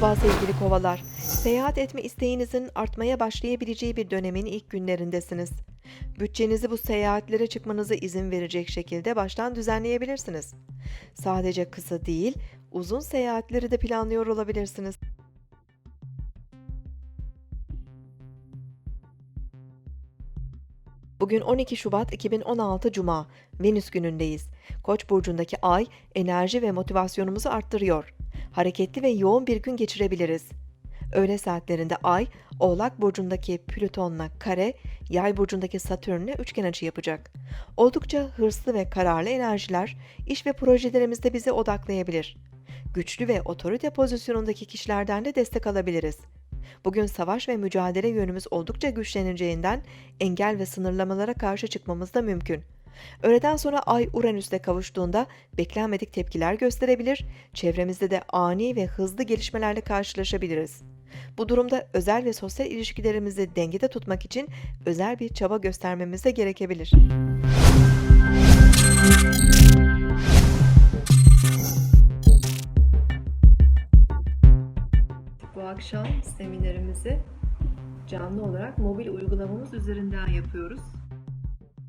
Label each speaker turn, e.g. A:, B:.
A: Merhaba sevgili kovalar. Seyahat etme isteğinizin artmaya başlayabileceği bir dönemin ilk günlerindesiniz. Bütçenizi bu seyahatlere çıkmanıza izin verecek şekilde baştan düzenleyebilirsiniz. Sadece kısa değil, uzun seyahatleri de planlıyor olabilirsiniz. Bugün 12 Şubat 2016 Cuma, Venüs günündeyiz. Koç burcundaki ay enerji ve motivasyonumuzu arttırıyor. Hareketli ve yoğun bir gün geçirebiliriz. Öğle saatlerinde ay, Oğlak burcundaki Plüton'la kare, Yay burcundaki Satürn'le üçgen açı yapacak. Oldukça hırslı ve kararlı enerjiler iş ve projelerimizde bizi odaklayabilir. Güçlü ve otorite pozisyonundaki kişilerden de destek alabiliriz. Bugün savaş ve mücadele yönümüz oldukça güçleneceğinden engel ve sınırlamalara karşı çıkmamız da mümkün. Öğleden sonra Ay Uranüs'le kavuştuğunda beklenmedik tepkiler gösterebilir, çevremizde de ani ve hızlı gelişmelerle karşılaşabiliriz. Bu durumda özel ve sosyal ilişkilerimizi dengede tutmak için özel bir çaba göstermemiz de gerekebilir. Bu akşam seminerimizi canlı olarak mobil uygulamamız üzerinden yapıyoruz.